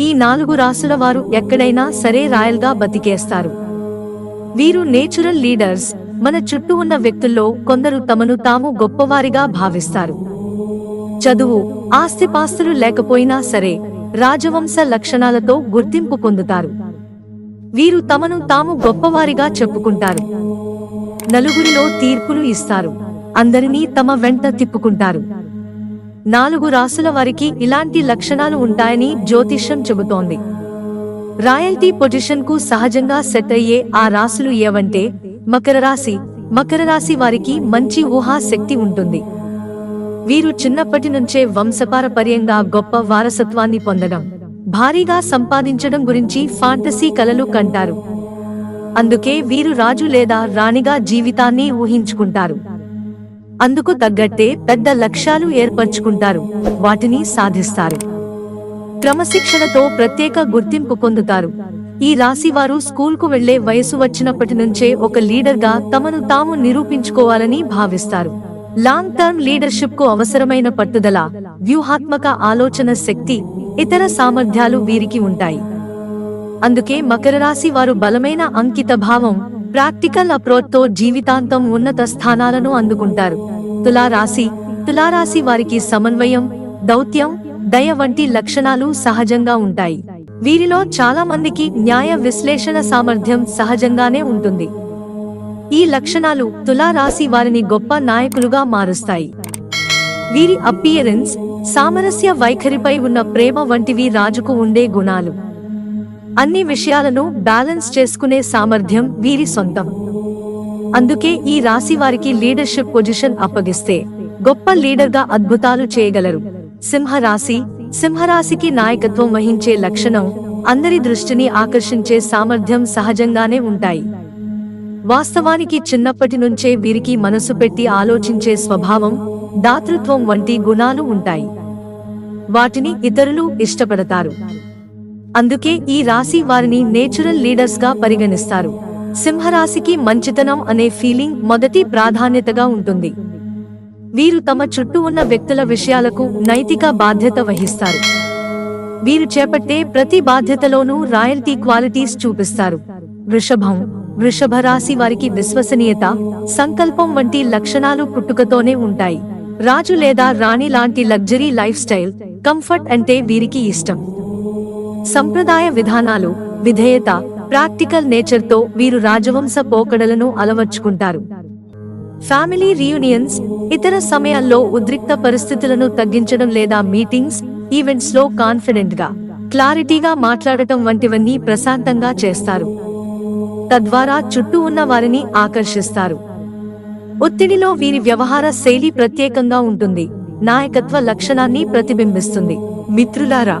ఈ నాలుగు రాసుల వారు ఎక్కడైనా సరే రాయల్గా బతికేస్తారు. వీరు నేచురల్ లీడర్స్ మన చుట్టూ ఉన్న వ్యక్తుల్లో కొందరు తమను తాము గొప్పవారిగా భావిస్తారు. చదువు ఆస్తిపాస్తులు లేకపోయినా సరే రాజవంశ లక్షణాలతో గుర్తింపు పొందుతారు. వీరు తమను తాము గొప్పవారిగా చెప్పుకుంటారు. నలుగురిలో తీర్పులు ఇస్తారు. అందరినీ తమ వెంట తిప్పుకుంటారు. నాలుగు రాసుల వారికి ఇలాంటి లక్షణాలు ఉంటాయని జ్యోతిష్యం చెబుతోంది. రాయల్టీ పొజిషన్కు సహజంగా సెట్ అయ్యే ఆ రాసులు ఏవంటే మకర రాశి. మకర రాశి వారికి మంచి ఊహా శక్తి ఉంటుంది. వీరు చిన్నప్పటి నుంచే వంశపారపర్యంగా గొప్ప వారసత్వాన్ని పొందడం భారీగా సంపాదించడం గురించి ఫాంటసీ కలలు కంటారు. అందుకే వీరు రాజు లేదా రాణిగా జీవితాన్ని ఊహించుకుంటారు. అందుకు తగ్గట్టే పెద్ద లక్ష్యాలు ఏర్పరచుకుంటారు. వాటిని సాధిస్తారు. క్రమశిక్షణతో ప్రత్యేక గుర్తింపు పొందుతారు. ఈ రాశి వారు స్కూల్కు వెళ్ళే వయసు వచ్చినప్పటి నుంచే ఒక లీడర్గా తమను తాము నిరూపించుకోవాలని భావిస్తారు. లాంగ్ టర్మ్ లీడర్షిప్కు అవసరమైన పట్టుదల వ్యూహాత్మక ఆలోచన శక్తి ఇతర సామర్థ్యాలు వీరికి ఉంటాయి. అందుకే మకర రాశి వారు బలమైన అంకిత భావం ప్రాక్టికల్ అప్రోచ్తో జీవితాంతం ఉన్నత స్థానాలను అందుకుంటారు. తులారాశి తులారాశి వారికి సమన్వయం దౌత్యం దయ వంటి లక్షణాలు సహజంగా ఉంటాయి. వీరిలో చాలా మందికి న్యాయ విశ్లేషణ సామర్థ్యం సహజంగానే ఉంటుంది. ఈ లక్షణాలు తులారాశి వారిని గొప్ప నాయకులుగా మారుస్తాయి. వీరి అపియరెన్స్ సామరస్య వైఖరిపై ఉన్న ప్రేమ వంటివి రాజుకు ఉండే గుణాలు. అన్ని విషయాలను బ్యాలెన్స్ చేసుకునే సామర్థ్యం వీరి సొంతం. అందుకే ఈ రాశి వారికి లీడర్షిప్ పొజిషన్ అప్పగిస్తే గొప్ప లీడర్గా అద్భుతాలు చేయగలరు. సింహరాశి సింహరాశికి నాయకత్వం వహించే లక్షణం అందరి దృష్టిని ఆకర్షించే సామర్థ్యం సహజంగానే ఉంటాయి. వాస్తవానికి చిన్నప్పటి నుంచే వీరికి మనసు పెట్టి ఆలోచించే స్వభావం దాతృత్వం వంటి గుణాలు ఉంటాయి. వాటిని ఇతరులు ఇష్టపడతారు. అందుకే ఈ రాశి వారిని నేచురల్ లీడర్స్గా పరిగణిస్తారు. సింహరాశికి మంచితనం అనే ఫీలింగ్ మొదటి ప్రాధాన్యతగా ఉంటుంది. వీరు తమ చుట్టూ ఉన్న వ్యక్తుల విషయాలకు నైతిక బాధ్యత వహిస్తారు. వీరు చేపట్టే ప్రతి బాధ్యతలోనూ రాయల్టీ క్వాలిటీస్ చూపిస్తారు. వృషభం వృషభ రాశి వారికి విశ్వసనీయత సంకల్పం వంటి లక్షణాలు పుట్టుకతోనే ఉంటాయి. రాజు లేదా రాణి లాంటి లగ్జరీ లైఫ్ స్టైల్ కంఫర్ట్ అంటే వీరికి ఇష్టం. సంప్రదాయ విధానాలు విధేయత ప్రాక్టికల్ నేచర్తో వీరు రాజవంశ పోకడలను అలవర్చుకుంటారు. ఫ్యామిలీ రీయూనియన్స్ ఇతర సమయాల్లో ఉద్రిక్త పరిస్థితులను తగ్గించడం లేదా మీటింగ్స్ ఈవెంట్స్లో కాన్ఫిడెంట్గా క్లారిటీగా మాట్లాడటం వంటివన్నీ ప్రశాంతంగా చేస్తారు. తద్వారా చుట్టూ ఉన్న వారిని ఆకర్షిస్తారు. ఒత్తిడిలో వీరి వ్యవహార శైలి ప్రత్యేకంగా ఉంటుంది. నాయకత్వ లక్షణాన్ని ప్రతిబింబిస్తుంది. మిత్రులారా